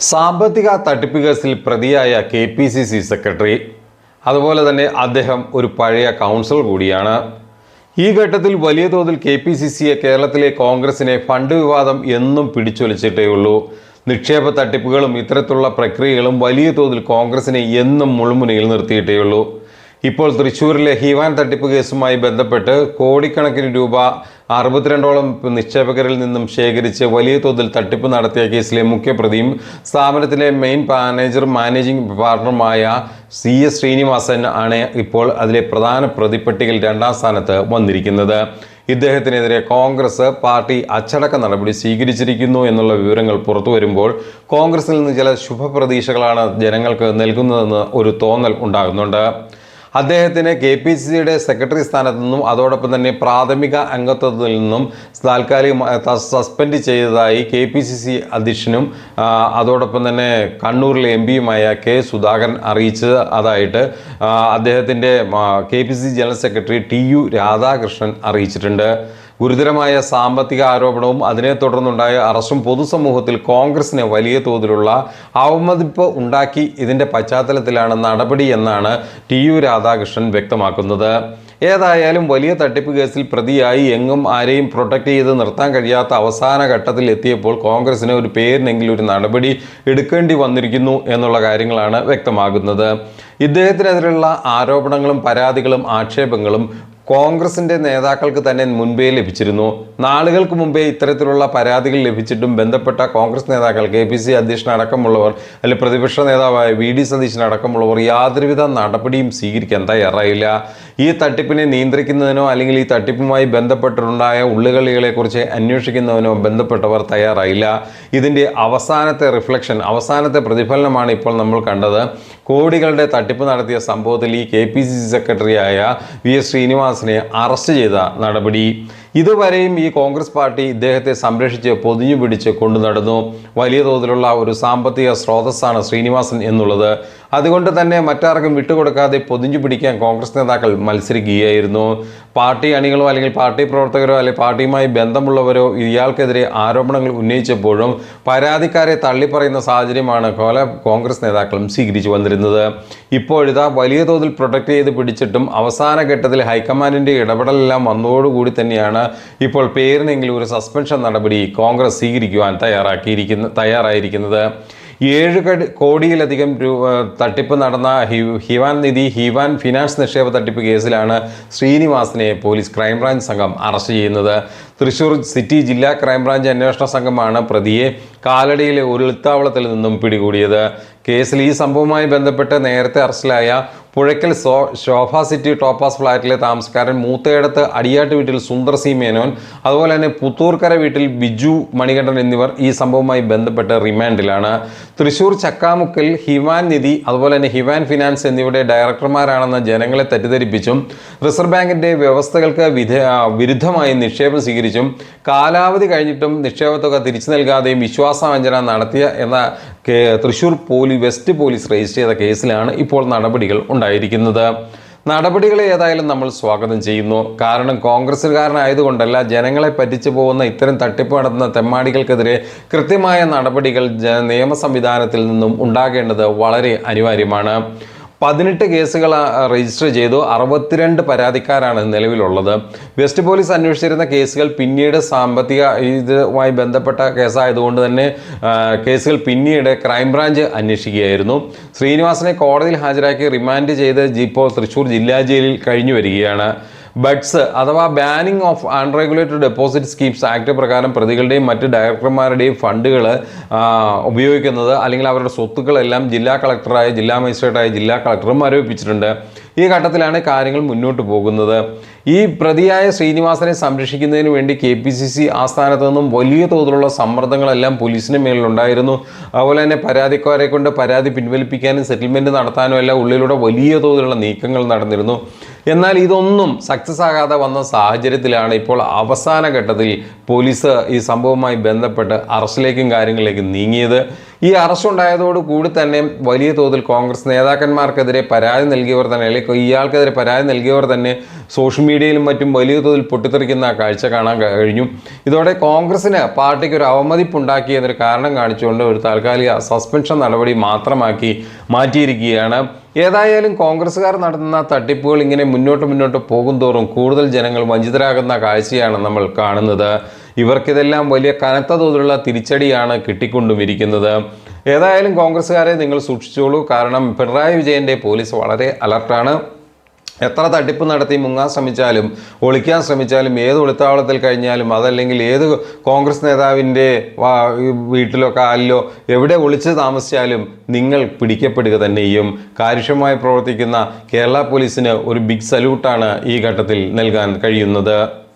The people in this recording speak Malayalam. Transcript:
സാമ്പത്തിക തട്ടിപ്പ് കേസിൽ പ്രതിയായ K P C C secretary. അതുപോലെ തന്നെ അദ്ദേഹം ഒരു പഴയ കൗൺസിൽ കൂടിയാണ്. ഈ ഘട്ടത്തിൽ വലിയ തോതിൽ കെ പി സി സിയെ കേരളത്തിലെ കോൺഗ്രസിനെ ഫണ്ട് വിവാദം എന്നും പിടിച്ചൊലിച്ചിട്ടേ ഉള്ളൂ. നിക്ഷേപ തട്ടിപ്പുകളും ഇത്തരത്തിലുള്ള പ്രക്രിയകളും വലിയ തോതിൽ കോൺഗ്രസിനെ എന്നും മുൾമുനയിൽ നിർത്തിയിട്ടേ ഉള്ളൂ. ഇപ്പോൾ തൃശ്ശൂരിലെ ഹിവാൻ തട്ടിപ്പ് കേസുമായി ബന്ധപ്പെട്ട് കോടിക്കണക്കിന് രൂപ അറുപത്തിരണ്ടോളം നിക്ഷേപകരിൽ നിന്നും ശേഖരിച്ച് വലിയ തോതിൽ തട്ടിപ്പ് നടത്തിയ കേസിലെ മുഖ്യപ്രതിയും സ്ഥാപനത്തിലെ മെയിൻ മാനേജർ മാനേജിംഗ് പാർട്ണറുമായ സി എസ് ശ്രീനിവാസൻ ആണ് ഇപ്പോൾ അതിലെ പ്രധാന പ്രതിപ്പട്ടികയിൽ രണ്ടാം സ്ഥാനത്ത് വന്നിരിക്കുന്നത്. ഇദ്ദേഹത്തിനെതിരെ കോൺഗ്രസ് പാർട്ടി അച്ചടക്ക നടപടി സ്വീകരിച്ചിരിക്കുന്നു എന്നുള്ള വിവരങ്ങൾ പുറത്തു വരുമ്പോൾ കോൺഗ്രസിൽ നിന്ന് ചില ശുഭപ്രതീക്ഷകളാണ് ജനങ്ങൾക്ക് നൽകുന്നതെന്ന് ഒരു തോന്നൽ ഉണ്ടാകുന്നുണ്ട്. അദ്ദേഹത്തിന് കെ പി സി സിയുടെ സെക്രട്ടറി സ്ഥാനത്തു നിന്നും അതോടൊപ്പം തന്നെ പ്രാഥമിക അംഗത്വത്തിൽ നിന്നും താൽക്കാലിക സസ്പെൻഡ് ചെയ്തതായി കെ പി സി സി അധ്യക്ഷനും അതോടൊപ്പം തന്നെ കണ്ണൂരിലെ എം പിയുമായ കെ സുധാകരൻ അറിയിച്ചത് അതായിട്ട് അദ്ദേഹത്തിന്റെ K P C general secretary T U Radhakrishnan അറിയിച്ചിട്ടുണ്ട്. ഗുരുതരമായ സാമ്പത്തിക ആരോപണവും അതിനെ തുടർന്നുണ്ടായ അറസ്റ്റും പൊതുസമൂഹത്തിൽ കോൺഗ്രസിന് വലിയ തോതിലുള്ള അവമതിപ്പ് ഉണ്ടാക്കി ഇതിന്റെ പശ്ചാത്തലത്തിലാണ് നടപടി എന്നാണ് ടി യു രാധാകൃഷ്ണൻ വ്യക്തമാക്കുന്നത്. ഏതായാലും വലിയ തട്ടിപ്പ് കേസിൽ പ്രതിയായി എങ്ങും ആരെയും പ്രൊട്ടക്ട് ചെയ്ത് നിർത്താൻ കഴിയാത്ത അവസാന ഘട്ടത്തിൽ എത്തിയപ്പോൾ കോൺഗ്രസിന് ഒരു പേരിനെങ്കിലും ഒരു നടപടി എടുക്കേണ്ടി വന്നിരിക്കുന്നു എന്നുള്ള കാര്യങ്ങളാണ് വ്യക്തമാകുന്നത്. ഇദ്ദേഹത്തിനെതിരെയുള്ള ആരോപണങ്ങളും പരാതികളും ആക്ഷേപങ്ങളും കോൺഗ്രസിന്റെ നേതാക്കൾക്ക് തന്നെ മുൻപേ ലഭിച്ചിരുന്നു. നാളുകൾക്ക് മുമ്പേ ഇത്തരത്തിലുള്ള പരാതികൾ ലഭിച്ചിട്ടും ബന്ധപ്പെട്ട കോൺഗ്രസ് നേതാക്കൾ കെ പി സി അധ്യക്ഷൻ അടക്കമുള്ളവർ അല്ലെങ്കിൽ പ്രതിപക്ഷ നേതാവായ വി ഡി സതീശൻ അടക്കമുള്ളവർ യാതൊരുവിധ നടപടിയും സ്വീകരിക്കാൻ തയ്യാറായില്ല. ഈ തട്ടിപ്പിനെ നിയന്ത്രിക്കുന്നതിനോ അല്ലെങ്കിൽ ഈ തട്ടിപ്പുമായി ബന്ധപ്പെട്ടിട്ടുണ്ടായ ഉള്ളുകളികളെക്കുറിച്ച് അന്വേഷിക്കുന്നതിനോ ബന്ധപ്പെട്ടവർ തയ്യാറായില്ല. ഇതിന്റെ അവസാനത്തെ റിഫ്ലക്ഷൻ അവസാനത്തെ പ്രതിഫലനമാണ് ഇപ്പോൾ നമ്മൾ കണ്ടത്. കോടികളുടെ തട്ടിപ്പ് നടത്തിയ സംഭവത്തിൽ ഈ കെ പി സി സി സെക്രട്ടറിയായ വി എസ് ശ്രീനിവാസനെ അറസ്റ്റ് ചെയ്ത നടപടി. ഇതുവരെയും ഈ കോൺഗ്രസ് പാർട്ടി ഇദ്ദേഹത്തെ സംരക്ഷിച്ച് പൊതിഞ്ഞു പിടിച്ച് കൊണ്ടു നടന്നു. വലിയ തോതിലുള്ള ഒരു സാമ്പത്തിക സ്രോതസ്സാണ് ശ്രീനിവാസൻ എന്നുള്ളത്. അതുകൊണ്ട് തന്നെ മറ്റാർക്കും വിട്ടുകൊടുക്കാതെ പൊതിഞ്ഞു പിടിക്കാൻ കോൺഗ്രസ് നേതാക്കൾ മത്സരിക്കുകയായിരുന്നു. പാർട്ടി അണികളോ അല്ലെങ്കിൽ പാർട്ടി പ്രവർത്തകരോ അല്ലെങ്കിൽ പാർട്ടിയുമായി ബന്ധമുള്ളവരോ ഇയാൾക്കെതിരെ ആരോപണങ്ങൾ ഉന്നയിച്ചപ്പോഴും പരാതിക്കാരെ തള്ളിപ്പറയുന്ന സാഹചര്യമാണ് കോല കോൺഗ്രസ് നേതാക്കളും സ്വീകരിച്ചു വന്നിരുന്നത്. ഇപ്പോഴിതാ വലിയ തോതിൽ പ്രൊട്ടക്ട് ചെയ്ത് പിടിച്ചിട്ടും അവസാന ഘട്ടത്തിൽ ഹൈക്കമാൻഡിന്റെ ഇടപെടലെല്ലാം വന്നതോടുകൂടി തന്നെയാണ് ഇപ്പോൾ പേരിനെങ്കിലും ഒരു സസ്പെൻഷൻ നടപടി കോൺഗ്രസ് സ്വീകരിക്കുവാൻ തയ്യാറാക്കിയിരിക്കുന്ന തയ്യാറായിരിക്കുന്നത്. ഏഴ് കടി കോടിയിലധികം രൂപ തട്ടിപ്പ് നടന്ന ഹിവാൻ നിധി ഹിവാൻ ഫിനാൻസ് നിക്ഷേപ തട്ടിപ്പ് കേസിലാണ് ശ്രീനിവാസനെ പോലീസ് ക്രൈംബ്രാഞ്ച് സംഘം അറസ്റ്റ് ചെയ്യുന്നത്. തൃശൂർ സിറ്റി ജില്ലാ ക്രൈംബ്രാഞ്ച് അന്വേഷണ സംഘമാണ് പ്രതിയെ കാലടിയിലെ ഒരു ഉൾത്താവളത്തിൽ നിന്നും പിടികൂടിയത്. കേസിൽ ഈ സംഭവവുമായി ബന്ധപ്പെട്ട് നേരത്തെ അറസ്റ്റിലായ പുഴയ്ക്കൽ സോ ശോഭ സിറ്റി ടോപ്പാസ് ഫ്ലാറ്റിലെ താമസക്കാരൻ മൂത്തയിടത്ത് അടിയാട്ട് വീട്ടിൽ സുന്ദർ സി മേനോൻ അതുപോലെ തന്നെ പുത്തൂർക്കര വീട്ടിൽ ബിജു മണികണ്ഠൻ എന്നിവർ ഈ സംഭവവുമായി ബന്ധപ്പെട്ട് റിമാൻഡിലാണ്. തൃശൂർ ചക്കാമുക്കൽ ഹിവാൻ നിധി അതുപോലെ തന്നെ ഹിവാൻ ഫിനാൻസ് എന്നിവയുടെ ഡയറക്ടർമാരാണെന്ന് ജനങ്ങളെ തെറ്റിദ്ധരിപ്പിച്ചും റിസർവ് ബാങ്കിന്റെ വ്യവസ്ഥകൾക്ക് വിധ വിരുദ്ധമായി നിക്ഷേപം സ്വീകരിച്ചും കാലാവധി കഴിഞ്ഞിട്ടും നിക്ഷേപത്തുക തിരിച്ചു നൽകാതെയും വിശ്വാസവഞ്ചന നടത്തിയ എന്ന Thrissur police west police register ചെയ്ത കേസിലാണ് ഇപ്പോൾ നടപടികൾ ഉണ്ടായിരിക്കുന്നത്. നടപടികളെ ഏതായാലും നമ്മൾ സ്വാഗതം ചെയ്യുന്നു. കാരണം കോൺഗ്രസ്സുകാരനായതുകൊണ്ടല്ല ജനങ്ങളെ പറ്റിച്ചു പോകുന്ന ഇത്തരം തട്ടിപ്പ് നടത്തുന്ന തെമ്മാടികൾക്കെതിരെ കൃത്യമായ നടപടികൾ നിയമ സംവിധാനത്തിൽ നിന്നും ഉണ്ടാകേണ്ടത് വളരെ അനിവാര്യമാണ്. പതിനെട്ട് കേസുകൾ രജിസ്റ്റർ ചെയ്തു. അറുപത്തിരണ്ട് പരാതിക്കാരാണ് നിലവിലുള്ളത്. വെസ്റ്റ് പോലീസ് അന്വേഷിച്ചിരുന്ന കേസുകൾ പിന്നീട് സാമ്പത്തിക ഇതുമായി ബന്ധപ്പെട്ട കേസായതുകൊണ്ട് തന്നെ കേസുകൾ പിന്നീട് ക്രൈംബ്രാഞ്ച് അന്വേഷിക്കുകയായിരുന്നു. ശ്രീനിവാസനെ കോടതിയിൽ ഹാജരാക്കി റിമാൻഡ് ചെയ്ത് ഇപ്പോൾ തൃശൂർ ജില്ലാ ജയിലിൽ കഴിഞ്ഞു വരികയാണ്. ബഡ്സ് അഥവാ banning of unregulated deposit schemes act പ്രകാരം പ്രതികളുടെയും മറ്റ് ഡയറക്ടർമാരുടെയും ഫണ്ടുകൾ ഉപയോഗിക്കുന്നത് അല്ലെങ്കിൽ അവരുടെ സ്വത്തുക്കളെല്ലാം ജില്ലാ കളക്ടറായ ജില്ലാ മജിസ്ട്രേറ്റായ ജില്ലാ കളക്ടറും മരവിപ്പിച്ചിട്ടുണ്ട് ഈ ഘട്ടത്തിലാണ് കാര്യങ്ങൾ മുന്നോട്ട് പോകുന്നത്. ഈ പ്രതിയായ ശ്രീനിവാസനെ സംരക്ഷിക്കുന്നതിന് വേണ്ടി കെ പി സി സി ആസ്ഥാനത്ത് നിന്നും വലിയ തോതിലുള്ള സമ്മർദ്ദങ്ങളെല്ലാം പോലീസിന് മേലിലുണ്ടായിരുന്നു അതുപോലെ തന്നെ പരാതിക്കാരെ കൊണ്ട് പരാതി പിൻവലിപ്പിക്കാനും സെറ്റിൽമെന്റ് നടത്താനും എല്ലാം ഉള്ളിലൂടെ വലിയ തോതിലുള്ള നീക്കങ്ങൾ നടന്നിരുന്നു. എന്നാൽ ഇതൊന്നും സക്സസ് ആകാതെ വന്ന സാഹചര്യത്തിലാണ് ഇപ്പോൾ അവസാന ഘട്ടത്തിൽ പോലീസ് ഈ സംഭവവുമായി ബന്ധപ്പെട്ട് അറസ്റ്റിലേക്കും കാര്യങ്ങളിലേക്കും നീങ്ങിയത്. ഈ അറസ്റ്റ് ഉണ്ടായതോട് കൂടി തന്നെ വലിയ തോതിൽ കോൺഗ്രസ് നേതാക്കന്മാർക്കെതിരെ പരാതി നൽകിയവർ തന്നെ അല്ലെങ്കിൽ ഇയാൾക്കെതിരെ പരാതി നൽകിയവർ തന്നെ സോഷ്യൽ മീഡിയയിലും മറ്റും വലിയ തോതിൽ പൊട്ടിത്തെറിക്കുന്ന കാഴ്ച കാണാൻ കഴിഞ്ഞു. ഇതോടെ കോൺഗ്രസിന് പാർട്ടിക്ക് ഒരു അവമതിപ്പുണ്ടാക്കി എന്നൊരു കാരണം കാണിച്ചുകൊണ്ട് ഒരു താൽക്കാലിക സസ്പെൻഷൻ നടപടി മാത്രമാക്കി മാറ്റിയിരിക്കുകയാണ്. ഏതായാലും കോൺഗ്രസ്സുകാർ നടത്തുന്ന തട്ടിപ്പുകൾ ഇങ്ങനെ മുന്നോട്ട് മുന്നോട്ട് പോകും തോറും കൂടുതൽ ജനങ്ങൾ വഞ്ചിതരാകുന്ന കാഴ്ചയാണ് നമ്മൾ കാണുന്നത്. ഇവർക്കിതെല്ലാം വലിയ കനത്ത തോതിലുള്ള തിരിച്ചടിയാണ് കിട്ടിക്കൊണ്ടുമിരിക്കുന്നത് ഏതായാലും കോൺഗ്രസ്സുകാരെ നിങ്ങൾ സൂക്ഷിച്ചോളൂ. കാരണം പിണറായി വിജയന്റെ പോലീസ് വളരെ അലർട്ടാണ്. എത്ര തട്ടിപ്പ് നടത്തി മുങ്ങാൻ ശ്രമിച്ചാലും ഒളിക്കാൻ ശ്രമിച്ചാലും ഏത് ഒളിത്താവളത്തിൽ കഴിഞ്ഞാലും അതല്ലെങ്കിൽ ഏത് കോൺഗ്രസ് നേതാവിന്റെ വീട്ടിലോ കാലിലോ എവിടെ ഒളിച്ച് താമസിച്ചാലും നിങ്ങൾ പിടിക്കപ്പെടുക തന്നെ ചെയ്യും. കാര്യക്ഷമമായി പ്രവർത്തിക്കുന്ന കേരള പോലീസിന് ഒരു ബിഗ് സല്യൂട്ടാണ് ഈ ഘട്ടത്തിൽ നൽകാൻ കഴിയുന്നത്.